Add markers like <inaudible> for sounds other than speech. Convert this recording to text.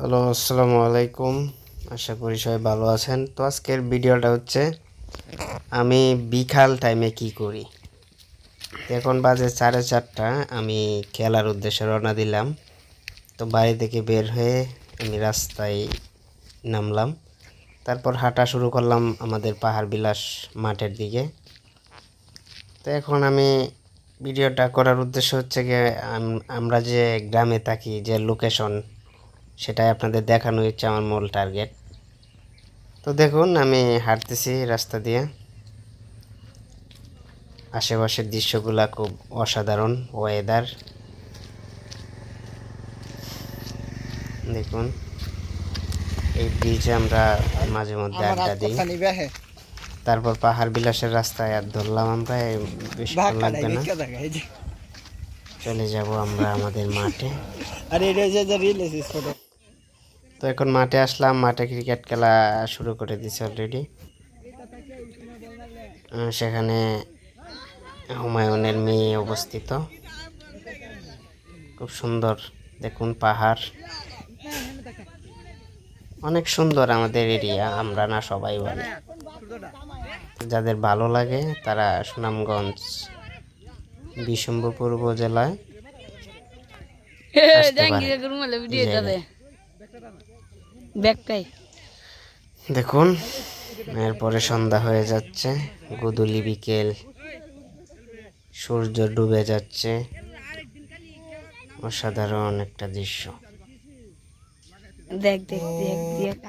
Hello, আসসালামু আলাইকুম। আশা করি সবাই ভালো আছেন। তো আজকের ভিডিওটা হচ্ছে, আমি বিকাল টাইমে কি করি? এখন বাজে সাড়ে চারটা, আমি খেলার উদ্দেশ্যে রওনা দিলাম। তো বাড়ি থেকে বের হয়ে আমি রাস্তায় নামলাম। তারপর হাঁটা শুরু করলাম আমাদের পাহাড় বিলাস মাঠের দিকে। তো এখন আমি ভিডিওটা করার উদ্দেশ্য হচ্ছে গিয়ে আমরা যে গ্রামে থাকি, যে লোকেশন সেটাই আপনাদের দেখানো হচ্ছে আমার মূল টার্গেট তো দেখুন আমি হাঁটতেছি রাস্তা দিয়ে। আশেপাশের দৃশ্যগুলা খুব অসাধারণ ওয়েদার দেখুন এই ব্রিজে আমরা মাঝে মধ্যে আড্ডা দিই। তারপর পাহাড় বিলাসের রাস্তায় আর ধরলাম আমরা বেশিক্ষণ লাগবে না। চলে যাব আমরা আমাদের মাঠে। আরে এটা যে রিল ফটো তো এখন মাঠে আসলাম মাঠে ক্রিকেট খেলা শুরু করে দিছে অলরেডি সেখানে হুমায়ুনের মেয়ে অবস্থিত। খুব সুন্দর দেখুন পাহাড়। অনেক সুন্দর আমাদের এরিয়া আমরা না সবাই বলে। যাদের ভালো লাগে তারা সুনামগঞ্জ বিশম্বরপুর উপজেলায় <laughs> ব্যাগটাই। দেখুন এরপরে সন্ধ্যা হয়ে যাচ্ছে গুদুলি বিকেল সূর্য ডুবে যাচ্ছে অসাধারণ একটা দৃশ্য। দেখ দেখ দেখ দেখ।